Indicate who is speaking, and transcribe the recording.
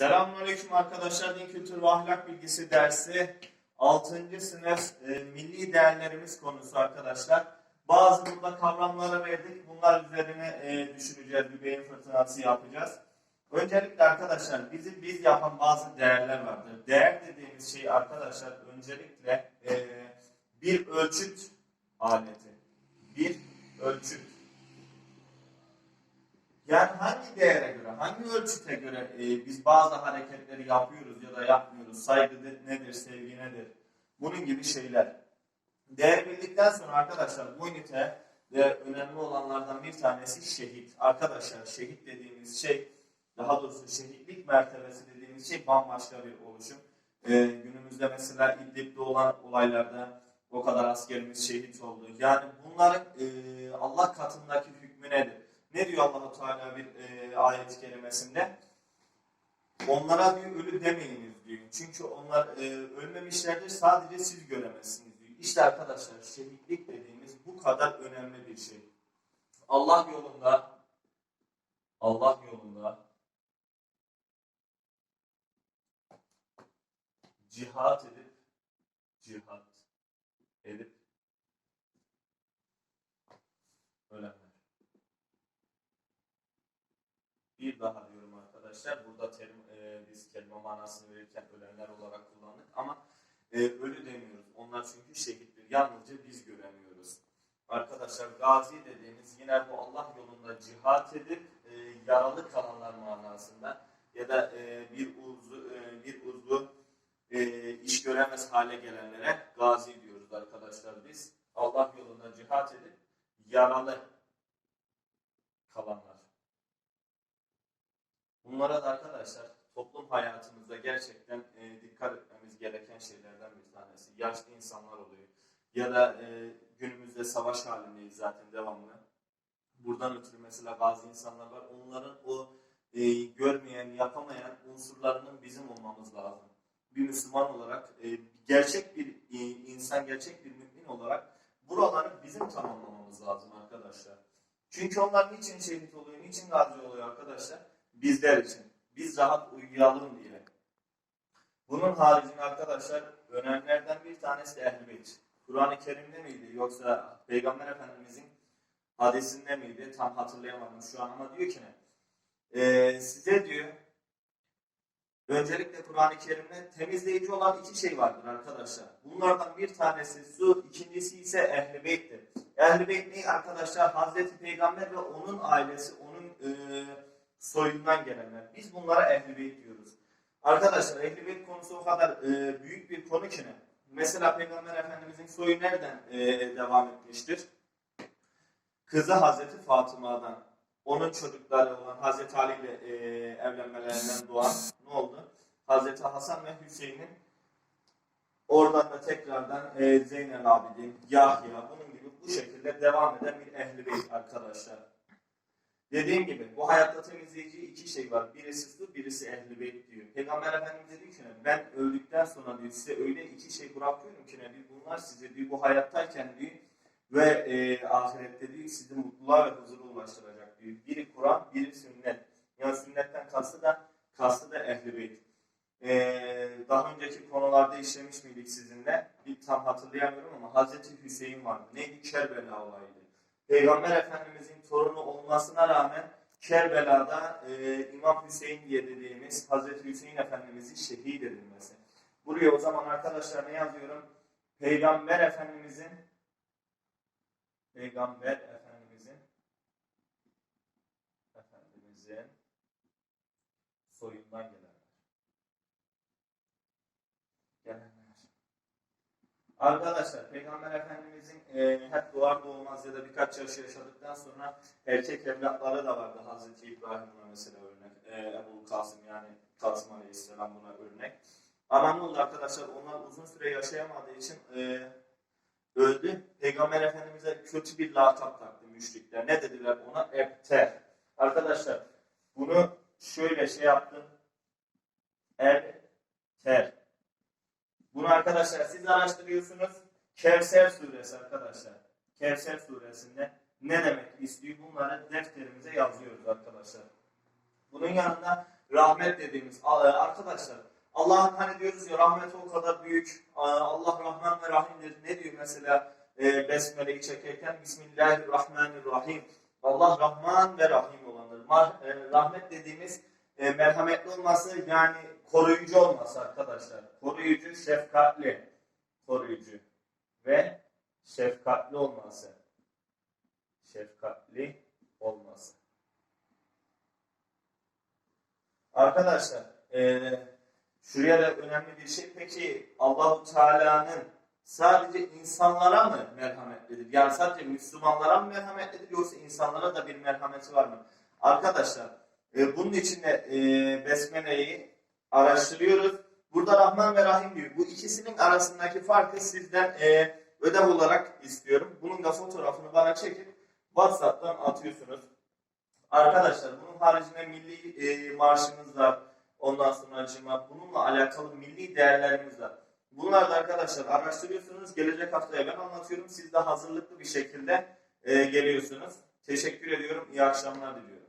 Speaker 1: Selamünaleyküm arkadaşlar. Din Kültür ve Ahlak Bilgisi dersi 6. sınıf e, milli değerlerimiz konusu arkadaşlar. Bazı burada kavramları verdik. Bunlar üzerine e, düşüneceğiz. Bir beyin fırtınası yapacağız. Öncelikle arkadaşlar bizi biz yapan bazı değerler vardır. Değer dediğimiz şey arkadaşlar öncelikle e, bir ölçüt aleti. Bir ölçüt. Yani hangi değere göre, hangi ölçüte göre e, biz bazı hareketleri yapıyoruz ya da yapmıyoruz? Saygı nedir, sevgi nedir? Bunun gibi şeyler. Değer bildikten sonra arkadaşlar bu ünite de önemli olanlardan bir tanesi şehit. Arkadaşlar şehit dediğimiz şey, daha doğrusu şehitlik mertebesi dediğimiz şey bambaşka bir oluşum. E, günümüzde mesela İdlib'de olan olaylarda o kadar askerimiz şehit oldu. Yani bunların e, Allah katındaki hükmü nedir? Ne diyor Allahu Teala bir e, ayet kelimesinde? Onlara diyor ölü demeyiniz diyor. Çünkü onlar e, ölmemişlerdir sadece siz göremezsiniz diyor. İşte arkadaşlar şehitlik dediğimiz bu kadar önemli bir şey. Allah yolunda Allah yolunda cihat edip cihat edip ölenler. Daha diyorum arkadaşlar. Burada terim, e, biz kelime manasını verirken ölenler olarak kullandık ama e, ölü demiyoruz. Onlar çünkü şehittir. Yalnızca biz göremiyoruz. Arkadaşlar gazi dediğimiz yine bu Allah yolunda cihat edip e, yaralı kalanlar manasında ya da e, bir uzvu e, bir uzvu e, iş göremez hale gelenlere gazi diyoruz arkadaşlar biz. Allah yolunda cihat edip yaralı kalanlar. Bunlara da arkadaşlar toplum hayatımızda gerçekten e, dikkat etmemiz gereken şeylerden bir tanesi. Yaşlı insanlar oluyor. Ya da e, günümüzde savaş halindeyiz zaten devamlı. Buradan ötürü mesela bazı insanlar var. Onların o e, görmeyen, yapamayan unsurlarının bizim olmamız lazım. Bir Müslüman olarak, e, gerçek bir e, insan, gerçek bir mümin olarak buraları bizim tamamlamamız lazım arkadaşlar. Çünkü onlar niçin şehit oluyor, niçin gazi oluyor arkadaşlar? Bizler için. Biz rahat uyuyalım diye. Bunun haricinde arkadaşlar önemlerden bir tanesi de Beyt. Kur'an-ı Kerim'de miydi yoksa Peygamber Efendimizin hadisinde miydi? Tam hatırlayamadım şu an ama diyor ki ne? Ee, size diyor öncelikle Kur'an-ı Kerim'de temizleyici olan iki şey vardır arkadaşlar. Bunlardan bir tanesi su, ikincisi ise Ehl-i Beyt'tir. Ehl-i Beyt ne arkadaşlar? Hazreti Peygamber ve onun ailesi, onun e, soyundan gelenler. Biz bunlara ehl beyt diyoruz. Arkadaşlar ehl beyt konusu o kadar e, büyük bir konu ki ne? Mesela Peygamber Efendimizin soyu nereden e, devam etmiştir? Kızı Hazreti Fatıma'dan, onun çocukları olan Hazreti Ali ile e, evlenmelerinden doğan ne oldu? Hazreti Hasan ve Hüseyin'in oradan da tekrardan e, Zeynel Abidin, Yahya bunun gibi bu şekilde devam eden bir ehl beyt arkadaşlar. Dediğim gibi bu hayatta temizleyici iki şey var. Birisi su, birisi ehl beyt diyor. Peygamber Efendimiz diyor ki ben öldükten sonra diyor size öyle iki şey bırakıyorum ki diyor, bunlar size diyor bu hayattayken diyor ve e, ahirette diyor sizi mutluluğa ve huzura ulaştıracak diyor. Biri Kur'an, biri sünnet. Yani sünnetten kastı da kastı da ehl beyt. E, daha önceki konularda işlemiş miydik sizinle? Bir tam hatırlayamıyorum ama Hazreti Hüseyin vardı. Neydi? Kerbela olayıydı. Peygamber Efendimizin torunu olmasına rağmen Kerbela'da e, İmam Hüseyin diye dediğimiz Hazreti Hüseyin Efendimizin şehit edilmesi. Buraya o zaman arkadaşlar ne yazıyorum? Peygamber Efendimizin Peygamber Efendimizin Efendimizin soyundan gelenler. Gelenler. Arkadaşlar Peygamber Efendimizin e, hep doğar doğmaz ya da birkaç yaş yaşadıktan sonra erkek evlatları da vardı. Hazreti İbrahim buna mesela örnek. E, Ebu Kasım yani Kasım Aleyhisselam buna örnek. Ama ne oldu arkadaşlar? Onlar uzun süre yaşayamadığı için e, öldü. Peygamber Efendimiz'e kötü bir lakap taktı müşrikler. Ne dediler ona? Ebter. Arkadaşlar bunu şöyle şey yaptım. Ebter. Bunu arkadaşlar siz araştırıyorsunuz. Kevser suresi arkadaşlar. Kevser suresinde ne demek istiyor bunları defterimize yazıyoruz arkadaşlar. Bunun yanında rahmet dediğimiz e, arkadaşlar Allah'ın hani diyoruz ya rahmeti o kadar büyük. Allah Rahman ve Rahim'dir. Ne diyor mesela e, Besmele'yi çekerken Bismillahirrahmanirrahim. Allah Rahman ve Rahim olandır. E, rahmet dediğimiz e, merhametli olması yani koruyucu olması arkadaşlar. Koruyucu, şefkatli. Koruyucu ve şefkatli olması. Şefkatli olması. Arkadaşlar, eee şuraya da önemli bir şey. Peki Allahu Teala'nın sadece insanlara mı merhametlidir? Yani sadece Müslümanlara mı merhametlidir yoksa insanlara da bir merhameti var mı? Arkadaşlar, e, bunun için de e, Besmele'yi araştırıyoruz. Burada Rahman ve Rahim diyor. Bu ikisinin arasındaki farkı sizden e, ödev olarak istiyorum. Bunun da fotoğrafını bana çekip WhatsApp'tan atıyorsunuz. Arkadaşlar bunun haricinde milli e, marşımız var. Ondan sonra cima. Bununla alakalı milli değerlerimiz var. Bunlar da arkadaşlar araştırıyorsunuz. Gelecek haftaya ben anlatıyorum. Siz de hazırlıklı bir şekilde e, geliyorsunuz. Teşekkür ediyorum. İyi akşamlar diliyorum.